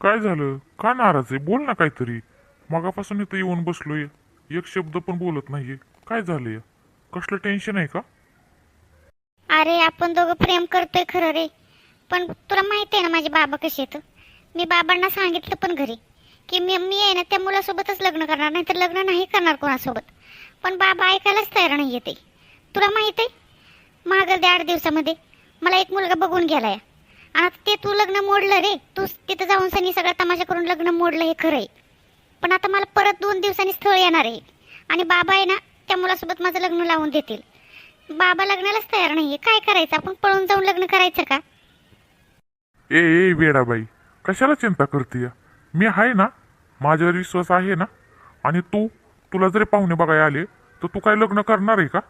काय झालं? का नाराज आहे? बोल ना काहीतरी. मगापासून इथं येऊन बसलोय. एक शब्द पण बोलत नाहीये. काय झालंय? कसलं टेन्शन आहे का? अरे आपण दोघं प्रेम करतोय खरं रे. पण तुला माहीत आहे ना माझे बाबा कसे आहेत? मी बाबांना सांगितलं पण घरी. की मी मी आहे ना त्या मुलासोबतच लग्न करणार नाही तर लग्न नाही करणार कोणासोबत. पण बाबा ऐकायलाच तयार नाही ते. तुला माहीत आहे? मागं त्या आठ दिवसामध्ये. मला एक मुलगा बघून गेलाय आणि ते तू लग्न मोडलं रे. तू तिथं जाऊन सनी सगळा तमाशा करून लग्न मोडलं हे खरं आहे. पण आता मला परत दोन दिवसांनी स्थळ येणार आहे. आणि बाबा आहे ना त्या मुलासोबत माझं लग्न लावून देतील. बाबा लग्नालाच तयार नाहीये काय करायचं? आपण पळून जाऊन लग्न करायचं का? ए ए वेडाबाई कशाला चिंता करते मी आहे ना माझ्यावर विश्वास आहे ना? आणि तू तुला जरी पाहुणे बघायला आले तर तू काय लग्न करणार आहे का?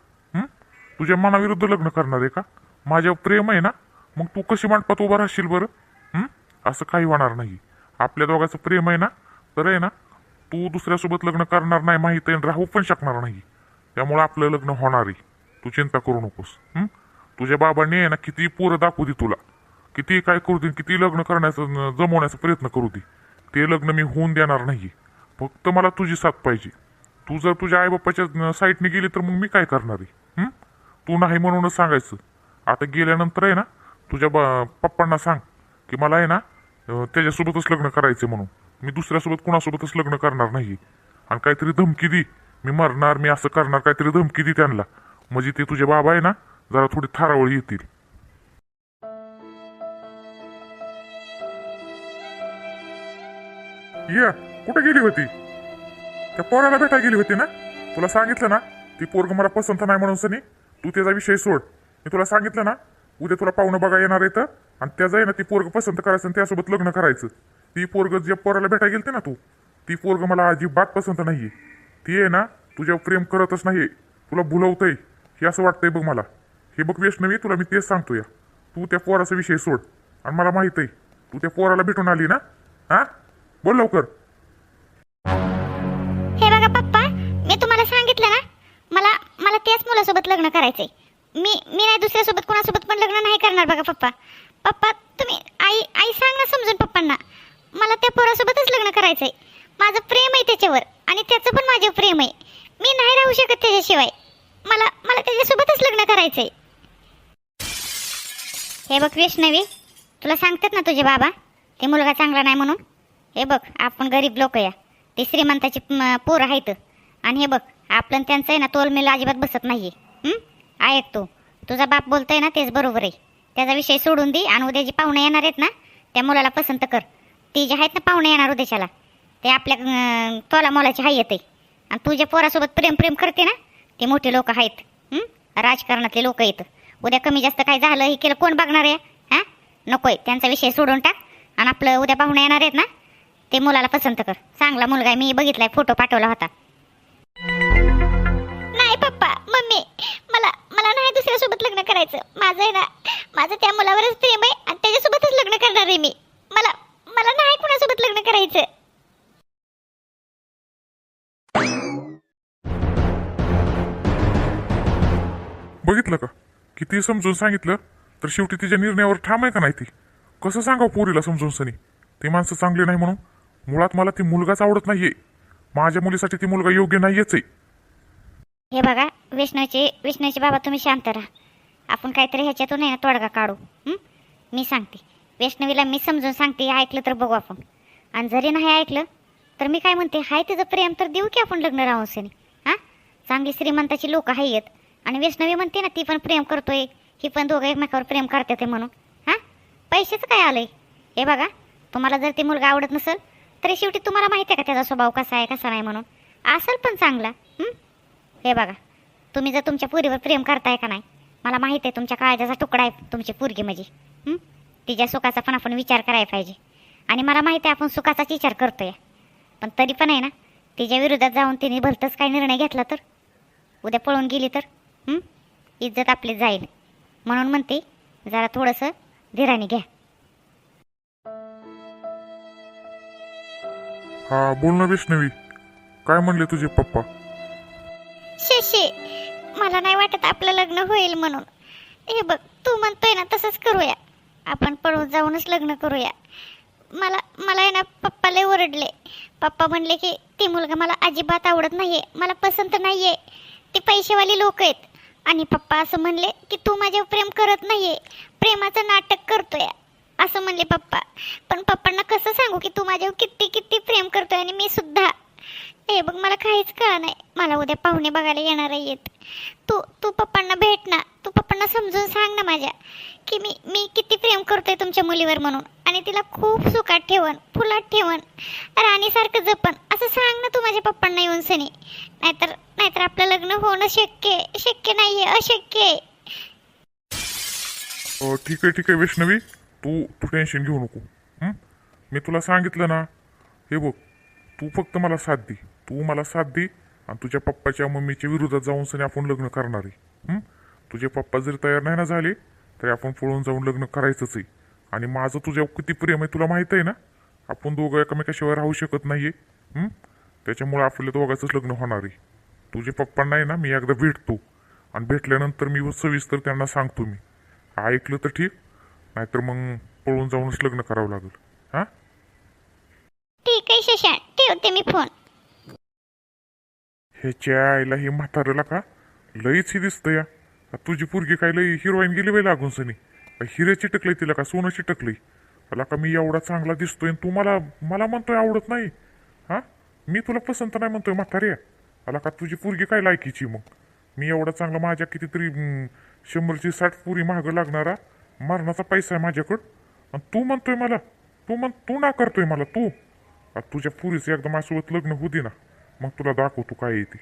तुझ्या मनाविरुद्ध लग्न करणार आहे का? माझ्यावर प्रेम आहे ना? मग तू कशी मांडपात उभा राहशील बरं? असं काही होणार नाही. आपल्या दोघांचं प्रेम आहे ना? तर आहे ना तू दुसऱ्यासोबत लग्न करणार नाही माहीत आहे आणि राहू पण शकणार नाही. त्यामुळे आपलं लग्न होणार आहे. तू चिंता करू नकोस. तुझ्या बाबांनी आहे ना किती पोरं दाखवू दे तुला. किती काय करू दे किती लग्न करण्याचं जमवण्याचा प्रयत्न करू दे. ते लग्न मी होऊन देणार नाही फक्त मला तुझी साथ पाहिजे. तू जर तुझ्या आईबापाच्या साईडने गेली तर मग मी काय करणार आहे? तू नाही म्हणूनच सांगायचं. आता गेल्यानंतर आहे ना तुझ्या पप्पांना सांग की मला आहे ना त्याच्यासोबतच लग्न करायचं म्हणून. मी दुसऱ्यासोबत कुणासोबतच लग्न करणार नाही आणि काहीतरी धमकी दे. मी मरणार मी असं करणार काहीतरी धमकी दे त्यांना. म्हणजे ते तुझे बाबा आहे ना जरा थोडी थारावळी येतील. या कुठे गेली होती? त्या पोराला भेटा गेली होती ना? तुला सांगितलं ना ती पोरग मला पसंत नाही म्हणून सनी. तू त्याचा विषय सोड. मी तुला सांगितलं ना उद्या तुला पाहुणं बघा येणार येतं आणि त्याचं आहे ना ती पोरग पसंत करायचं आणि त्यासोबत लग्न करायचं. ती पोरग ज्या पोराला भेटायला गेलते ना तू ती पोरग मला अजिबात पसंत नाहीये. ती आहे ना तुझ्यावर प्रेम करतच नाही तुला भुलवतंय हे असं वाटतंय बघ मला. हे बघ वैष्णवी तुला मी तेच सांगतोय. तू त्या पोराचा विषय सोड. आणि मला माहीत आहे तू त्या पोराला भेटून आली ना? हा? बोल लवकर. हे बघा पप्पा मी तुम्हाला सांगितलं ना मला मला त्याच मुलासोबत लग्न करायचंय. मी मी नाही दुसऱ्यासोबत कोणासोबत पण लग्न नाही करणार बघा पप्पा. पप्पा तुम्ही आई आई सांग ना समजून पप्पांना. मला त्या पोरासोबतच लग्न करायचं आहे माझं प्रेम आहे त्याच्यावर आणि त्याचं पण माझं प्रेम आहे. मी नाही राहू शकत त्याच्याशिवाय. मला मला त्याच्यासोबतच लग्न करायचं आहे हे बघ वैष्णवी तुला सांगतात ना तुझे बाबा ते मुलगा चांगला नाही म्हणून. हे बघ आपण गरीब लोक या. ते श्रीमंताची पोरं आहेत. आणि हे बघ आपलं त्यांचं आहे ना तोलमेल अजिबात बसत नाही आहे ऐक तू. तुझा बाप बोलतोय ना तेच बरोबर आहे. त्याचा विषय सोडून दे आणि उद्या जे पाहुणे येणार आहेत ना त्या मुलाला पसंत कर. ते जे आहेत ना पाहुणे येणार उद्याच्याला. ते आपल्या तोला मोलाची हाय येते. आणि तुझ्या पोरासोबत प्रेम प्रेम करते ना ते मोठे लोक आहेत. राजकारणातले लोक आहेत. उद्या कमी जास्त काय झालं हे केलं कोण बघणार आहे? हां? नको आहे त्यांचा विषय सोडून टाक. आणि आपलं उद्या पाहुणे येणार आहेत ना ते मुलाला पसंत कर. चांगला मुलगा आहे. मी बघितलाय फोटो पाठवला होता. नाही दुसऱ्यासोबत लग्न करायचं. माझं आहे ना माझं त्या मुलावरच प्रेम आहे आणि त्याच्यासोबतच लग्न करणार आहे मी. मला मला नाही कुणासोबत लग्न करायचं. बघितलं का? किती समजून सांगितलं तर शेवटी तिच्या निर्णयावर ठाम आहे का नाही ती? कसं सांगावं पोरीला समजून सनी? ती माणसं चांगली नाही म्हणून. मुळात मला ती मुलगाच आवडत नाहीये. माझ्या मुलीसाठी ती मुलगा योग्य नाहीयेच आहे. हे बघा विष्णूचे विष्णूचे बाबा तुम्ही शांत राहा. आपण काहीतरी ह्याच्यातून आहे ना तोडगा काढू. मी सांगते. वैष्णवीला मी समजून सांगते ऐकलं तर बघू आपण. आणि जरी नाही ऐकलं तर मी काय म्हणते हाय तिचं प्रेम तर देऊ की आपण लग्न राहून सनी. हां? चांगली श्रीमंताची लोक आहेत आणि वैष्णवी म्हणते ना ती पण प्रेम करतोय. ही पण दोघं एकमेकावर प्रेम करते ते म्हणून. हां? पैशाचं काय आलंय? हे बघा तुम्हाला जर ते मुलगा आवडत नसेल तरी शेवटी तुम्हाला माहिती आहे का त्याचा स्वभाव कसा आहे कसा नाही म्हणून? असेल पण चांगला. हे बघा तुम्ही जर तुमच्या पुरीवर प्रेम करताय का नाही मला माहिती आहे तुमच्या काळजाचा तुकडा आहे तुमची पोरगी म्हणजे तिच्या सुखाचा पण आपण विचार करायला पाहिजे. आणि मला माहिती आहे आपण सुखाचाच विचार करतोय. पण तरी पण आहे ना तिच्या विरोधात जाऊन तिने भलतंच काही निर्णय घेतला तर? उद्या पळून गेली तर? इज्जत आपली जाईल. म्हणून म्हणते जरा थोडंसं धीराने घ्या. हा बोल ना वैष्णवी. काय म्हणले तुझे पप्पा? शेशे मला नाही वाटत आपलं लग्न होईल म्हणून. हे बघ तू म्हणतोय ना तसंच करूया. आपण पळून जाऊनच लग्न करूया. मला मला आहे ना पप्पा लय ओरडले. पप्पा म्हणले की ती मुलगा मला अजिबात आवडत नाहीये. मला पसंत नाहीये. ते पैसेवाले लोक आहेत. आणि पप्पा असं म्हणले की तू माझ्यावर प्रेम करत नाहीये. प्रेमाचं नाटक करतोय. असं म्हणले पप्पा. पण पप्पांना कसं सांगू की तू माझ्यावर किती किती प्रेम करतोय आणि मी सुद्धा. हे बघ मला काहीच कळ नाही. मला उद्या पाहुणे बघायला येणार आहेत. तू तू पप्पांना भेट ना. तू पप्पांना समजून सांग ना माझ्या. की मी मी किती प्रेम करतोय तुमच्या मुलीवर म्हणून. आणि तिला खूप सुखात ठेवण फुलात ठेवण राणीसारखं जपण असं सांग ना तू माझ्या पप्पांना येऊन सनी. नाहीतर नाहीतर आपलं लग्न होणं शक्य शक्य नाहीये अशक्य आहे. अ, ठीक आहे ठीक आहे वैष्णवी. तू तू टेन्शन घेऊ नको. हं? मी तुला सांगितलं ना. हे बघ तू फक्त मला साथ दे. तू मला साथ दे आणि तुझ्या पप्पाच्या मम्मीच्या विरोधात जाऊन सनी आपण लग्न करणार आहे. हं? तुझे पप्पा जरी तयार नाही ना झाले तरी आपण पळून जाऊन लग्न करायचंच आहे. आणि माझं तुझ्यावर किती प्रेम आहे तुला माहीत आहे ना? आपण दोघं एकमेकाशिवाय राहू शकत नाहीये. हं? त्याच्यामुळे आपल्या दोघांचंच लग्न होणार आहे. तुझे पप्पा नाही ना मी एकदा भेटतो. आणि भेटल्यानंतर मी सविस्तर त्यांना सांगतो मी. ऐकलं तर ठीक नाहीतर मग पळून जाऊनच लग्न करावं लागेल. हां? ठीक आहे शशांक. ठेवते मी फोन. ह्याच्या आईला हे म्हातारला का लईच ही दिसतं या. तुझी पोरगी काय लई हिरोईन गेली बाई लागून सनी. का हिरे तिला का सोनं टकली मला का मी एवढा चांगला दिसतोय आणि तू मला मला म्हणतोय आवडत नाही. हा? मी तुला पसंत नाही म्हणतोय म्हातारे. मला का तुझी पोरगी काय लायकीची मग? मी एवढा चांगला माझ्या कितीतरी शंभरची साठ पुरी महाग लागणारा मरणाचा पैसा आहे माझ्याकडं. आणि तू म्हणतोय मला तू म्हण तू ना करतोय मला तू. तुझ्या पुरीचं एकदा माझ्यासोबत लग्न होऊ दे ना. मग तुला दाखवतो काय आहे ते.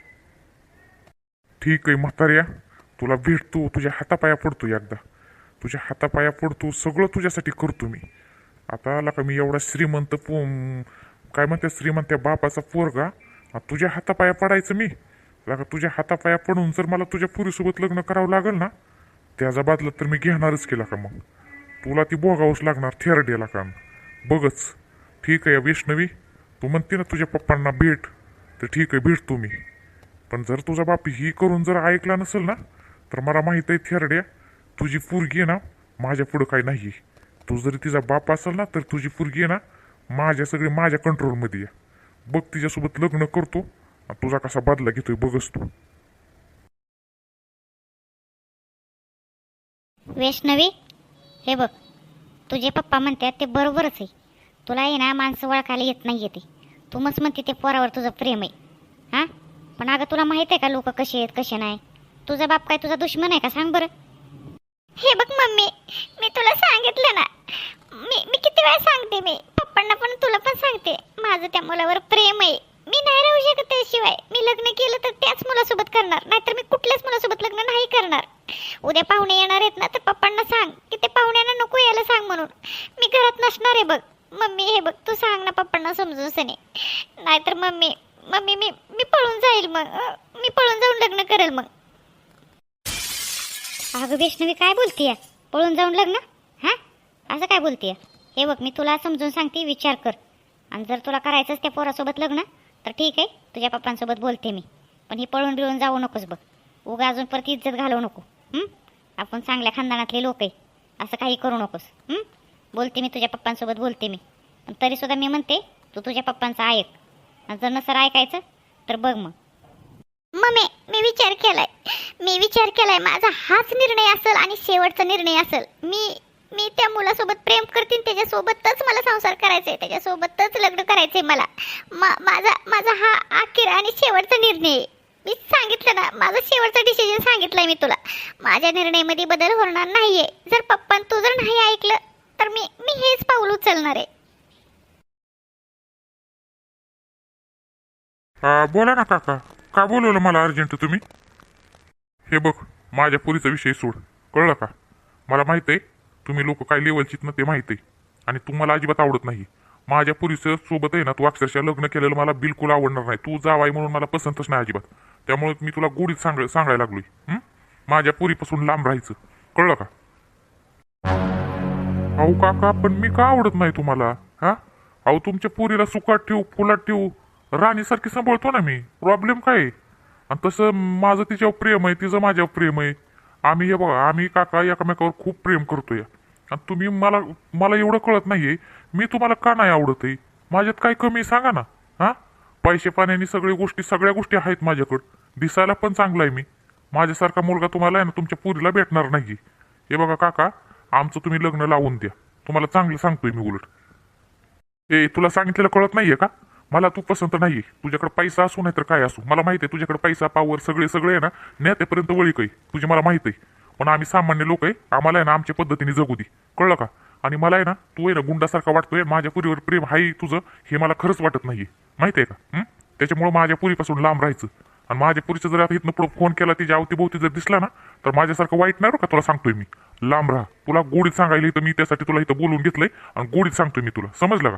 ठीक आहे म्हाताऱ्या तुला भेटतो तुझ्या हातापाया पडतो एकदा. तुझ्या हातापाया पडतो सगळं तुझ्यासाठी करतो मी. आता आला का मी एवढा श्रीमंत पो काय म्हणते श्रीमंत बापाचा पोरगा? तुझ्या हातापाया पडायचं मी. का तुझ्या हातापाया पडून जर मला तुझ्या पुरीसोबत लग्न करावं लागेल ना त्याचा बादला तर मी घेणारच केला का मग? तुला ती बोगावंच लागणार थेरडेला का बघच. ठीक आहे वैष्णवी तू म्हणते ना तुझ्या पप्पांना भेट. तर ठीक आहे भेटतो मी. पण जर तुझा बाप ही करून जर ऐकला नसेल ना तर मला माहीत आहे थेरड्या तुझी पोरगी आहे ना माझ्या पुढं काही नाही तू जरी तिचा बाप असेल ना तर तुझी पोरगी आहे ना माझ्या सगळी माझ्या कंट्रोलमध्ये आहे. बघ तिच्यासोबत लग्न करतो आणि तुझा कसा बदला घेतोय बघच तू. वैष्णवी हे बघ तुझे पप्पा म्हणतात ते बरोबरच आहे. तुला आहे ना माणसं ओळखायला येत नाही ते. तू मस्त म्हणते ते पोरावर तुझं प्रेम आहे. हां? पण अगं तुला माहीत आहे का लोक कसे आहेत कसे नाही? तुझा बाप काय तुझा दुश्मन आहे का? सांग बरं. हे बघ मम्मी मी तुला सांगितलं ना. मी मी किती वेळा सांगते मी. पप्पांना पण तुला पण सांगते. माझं त्या मुलावर प्रेम आहे. मी नाही राहू शकत त्याशिवाय. मी लग्न केलं तर त्याच मुलासोबत करणार. नाहीतर मी कुठल्याच मुलासोबत लग्न नाही करणार. उद्या पाहुणे येणार आहेत ना तर पप्पांना सांग. की ते पाहुण्यांना नको यायला सांग म्हणून. मी घरात नसणार आहे बघ. मम्मी हे बघ तू सांग ना पप्पांना समजून सने. तर मम्मी मम्मी मी मी पळून जाईल मग. मी पळून जाऊन लग्न करेल मग. अगं वैष्णवी काय बोलतीय? पळून जाऊन लग्न? हां? असं काय बोलतीय? हे बघ मी तुला समजून सांगते विचार कर. आणि जर तुला करायचंच त्या पोरासोबत लग्न तर ठीक आहे तुझ्या पप्पांसोबत बोलते मी. पण ही पळून बिळून जाऊ नकोस बघ. उगा अजून परत इज्जत घालवू नको. आपण चांगल्या खानदानातले लोक आहे. असं काही करू नकोस. बोलते मी तुझ्या पप्पांसोबत बोलते मी. पण तरीसुद्धा मी म्हणते तू तुझ्या पप्पांचा ऐक जर नसर ऐकायचं तर बघ मग. मम्मी मी विचार केलाय. मी विचार केलाय माझा हाच निर्णय असेल आणि शेवटचा निर्णय असेल. मी मी त्या मुलासोबत प्रेम करते त्याच्यासोबतच मला संसार करायचा आहे त्याच्यासोबतच लग्न करायचंय मला. मा- माझा माझा हा अखेर आणि शेवटचा निर्णय. मी सांगितलं ना माझा शेवटचा डिसिजन सांगितलाय मी तुला. माझ्या निर्णयामध्ये बदल होणार नाहीये. जर पप्पा तू जर नाही ऐकलं तर मी मी हेच पाऊल उचलणार आहे. बोला ना काका. का बोलवलं मला अर्जंट तुम्ही? हे बघ माझ्या पुरीचा विषय सोड. कळलं का? मला माहीत आहे तुम्ही लोक काय लेवलचीत ना ते माहीत आहे. आणि तुम्हाला अजिबात आवडत नाही. माझ्या पुरीचं सोबत आहे ना तू अक्षरशः लग्न केलेलं मला बिलकुल आवडणार नाही. तू जावाय म्हणून मला पसंतच नाही अजिबात. त्यामुळे मी तुला गोडीत सांग सांगायला लागलोय. हं? माझ्या पुरीपासून लांब राहायचं. कळलं का? अहो काका पण मी का आवडत नाही तुम्हाला? हा? अहो तुमच्या पुरीला सुखात ठेवू फुलात ठेवू. राणीसारखी सांभाळतो ना मी. प्रॉब्लेम काय आहे? आणि तसं माझं तिच्यावर प्रेम आहे तिचं माझ्यावर प्रेम आहे. आम्ही हे बघा आम्ही काका एकमेकावर खूप प्रेम करतोय. आणि तुम्ही मला मला एवढं कळत नाहीये मी तुम्हाला का नाही आवडत आहे? माझ्यात काय कमी आहे सांगा ना हा? पैसे पाण्याने सगळ्या गोष्टी सगळ्या गोष्टी आहेत माझ्याकडं. दिसायला पण चांगला आहे मी. माझ्यासारखा मुलगा तुम्हाला आहे ना तुमच्या पुरीला भेटणार नाही हे बघा काका आमचं तुम्ही लग्न लावून द्या. तुम्हाला चांगलं सांगतोय मी उलट. ए तुला सांगितलेलं कळत नाहीये का? मला तू पसंत नाहीये. तुझ्याकडे पैसा असू नाही तर काय असू? मला माहिती आहे तुझ्याकडे पैसा पावर सगळे सगळे आहे ना नेत्यापर्यंत वळीक आहे. तुझी मला माहिती आहे. पण आम्ही सामान्य लोक आहे. आम्हाला आहे ना आमच्या पद्धतीने जगू दे. कळलं का? आणि मला आहे ना तू आहे ना गुंडासारखा वाटतोय माझ्या पुरीवर प्रेम आहे तुझं हे मला खरंच वाटत नाहीये. माहिती आहे का? त्याच्यामुळं त्याच्यामुळे माझ्या पुरीपासून लांब राहायचं. आणि माझ्या पुरीचं जर आता इथनं पुढं फोन केला तिच्या अवतीभोवती जर दिसला ना तर माझ्यासारखं वाईट नाही का तुला सांगतोय मी? लांब राहा. तुला गोडीत सांगायला इथं मी त्यासाठी तुला इथं बोलून घेतलंय आणि गोडीत सांगतोय मी तुला. समजलं का?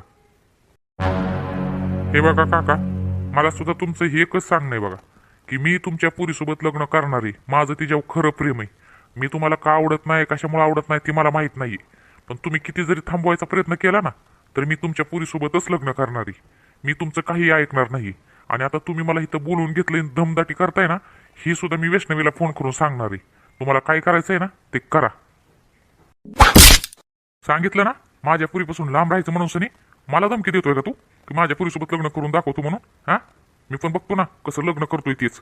हे बघा काका मला सुद्धा तुमचं हे एकच सांगणं आहे बघा की मी तुमच्या पुरीसोबत लग्न करणार आहे. माझं तिच्यावर खरं प्रेम आहे मी तुम्हाला का आवडत नाही कशामुळे आवडत नाही ते मला माहीत नाही पण तुम्ही किती जरी थांबवायचा प्रयत्न केला ना तर मी तुमच्या पुरीसोबतच लग्न करणार आहे. मी तुमचं काही ऐकणार नाही आणि आता तुम्ही मला इथं बोलवून घेतलं धमदाटी करताय ना ही सुद्धा मी वैष्णवीला फोन करून सांगणार आहे. तुम्हाला काय करायचं आहे ना ते करा. सांगितलं ना माझ्या पुरीपासून लांब राहायचं म्हणून सनी मला धमकी देतोय का तू? की माझ्या पुरीसोबत लग्न करून दाखवतो म्हणून हा? मी पण बघतो ना कसं लग्न करतोय तेच.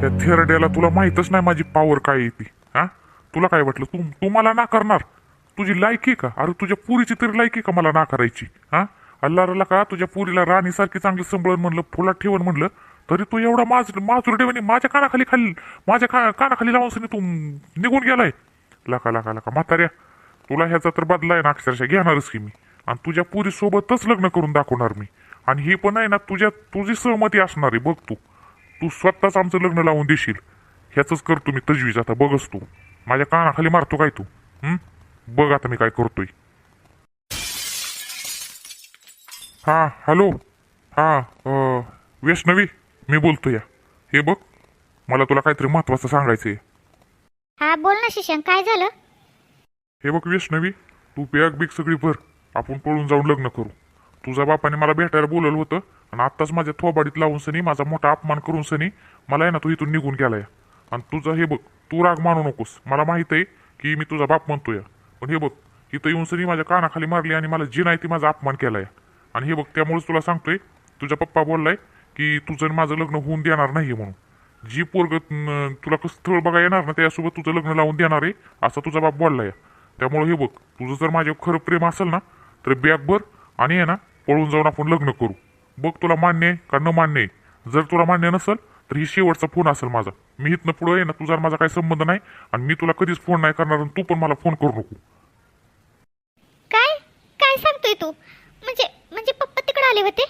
त्या थेरड्याला तुला माहीतच नाही माझी पावर काय आहे ती हा? तुला काय वाटलं? तू तू मला ना करणार तुझी लायकी का? अरे तुझ्या पुरीची तरी लायकी का मला ना करायची हा? अल्लारला का तुझ्या पुरीला राणीसारखी चांगली संभळण म्हणलं फुलात ठेवण म्हणलं तरी तू एवढा माज माजूर ठेवणी माझ्या कानाखाली खाली माझ्या का कानाखाली लावून तू निघून गेलाय. लका लका लका म्हाताऱ्या. तुला ह्याचा तर बदला आहे ना अक्षरशः. घेणारच की मी. आणि तुझ्या पुरीसोबतच लग्न करून दाखवणार मी. आणि हे पण आहे ना तुझ्या तुझी सहमती असणार आहे बघ तू. तू स्वतःच आमचं लग्न लावून देशील. ह्याचंच करतो मी तजवीज आता बघच तू. माझ्या कानाखाली मारतो काय तू? बघ आता मी काय करतोय. हा हॅलो. हा वैष्णवी मी बोलतो या हे बघ मला तुला काहीतरी महत्वाचं सांगायचं आहे हा बोल ना शिशन काय झालं? हे बघ वैष्णवी तू बॅग बिग सगळी भर. आपण पळून जाऊन लग्न करू. तुझ्या बापाने मला भेटायला बोलवलं होतं आणि आत्ताच माझ्या थोबाडीत लावून सनी माझा मोठा अपमान करून सनी मला आहे ना तू इथून निघून गेलाय. आणि तुझं हे बघ तू राग मानू नकोस. मला माहीत आहे की मी तुझा बाप म्हणतोय. पण हे बघ इथं येऊन सनी माझ्या कानाखाली मारली आणि मला जी नाही ती माझा अपमान केलाय. आणि हे बघ त्यामुळेच तुला सांगतोय तुझा पप्पा बोललाय की तुझं माझं लग्न होऊन देणार नाही म्हणून. जी पोरग तुला कसं स्थळ बघा येणार ना त्यासोबत तुझं लग्न लावून देणार आहे असा तुझा बाप बोललाय. त्यामुळे हे बघ तुझं जर माझ्यावर खरं प्रेम असेल ना तर बॅग भर आणि आहे ना पळून जाऊन आपण लग्न करू. बघ तुला मान्य आहे का न मान्य आहे. जर तुला मान्य नसेल तर ही शेवटचा फोन असेल माझा. मी इथनं पुढं आहे ना तुझा माझा काही संबंध नाही आणि मी तुला कधीच फोन नाही करणार आणि तू पण मला फोन करू नको. काय? काय सांगतोय तू? म्हणजे म्हणजे पप्पा तिकडे आले होते?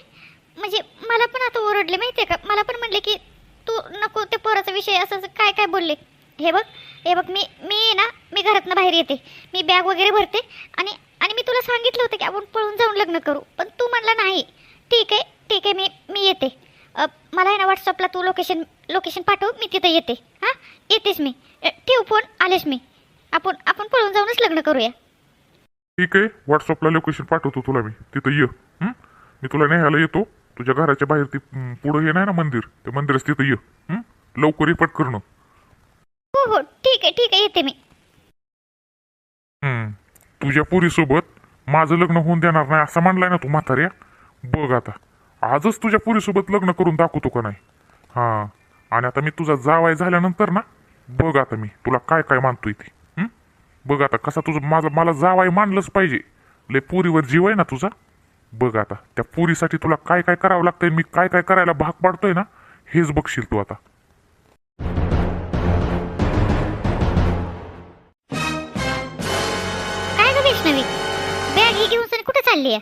म्हणजे मला पण आता ओरडले माहितीये का? मला पण म्हणले की तू नको ते पोराचा विषय असं काय काय बोलले? हे बघ हे बघ मी मी मी घरातनं बाहेर येते. मी बॅग वगैरे भरते आणि आणि मी तुला सांगितलं होतं की आपण पळून जाऊन लग्न करू. पण तू म्हणला नाही. ठीक आहे ठीक आहे मी मी येते. मला आहे ना व्हॉट्सअपला तू लोकेशन लोकेशन पाठव मी तिथं येते. हां? येतेच मी. ठेव फोन आलेच मी. आपण आपण पळून जाऊनच लग्न करूया. ठीक आहे व्हॉट्सअपला लोकेशन पाठवतो तुला मी. तिथं ये? मी तुला न्यायला येतो. तुझ्या घराच्या बाहेर ती पुढं हे नाही ना मंदिर. ते मंदिरच तिथं ये? लवकर ये पटकरणं हो हो. ठीक आहे ठीक आहे. येते मी. हम्म. तुझ्या पुरीसोबत माझं लग्न होऊन देणार नाही असं म्हणलाय ना तू म्हाताऱ्या? बघ आता. आजच तुझ्या पुरीसोबत लग्न करून दाखवतो का नाही? हा. आणि आता मी तुझा जावाय झाल्यानंतर ना बघ आता मी तुला काय काय मानतोय ते. हं? बघ आता कसा तुझं माझं मला जावाय मानलंच पाहिजे. लय पुरीवर जीव आहे ना तुझा? बघ आता त्या पुरीसाठी तुला काय काय करावं लागतंय मी काय काय करायला भाग पाडतोय ना हेच बघशील तू आता. काय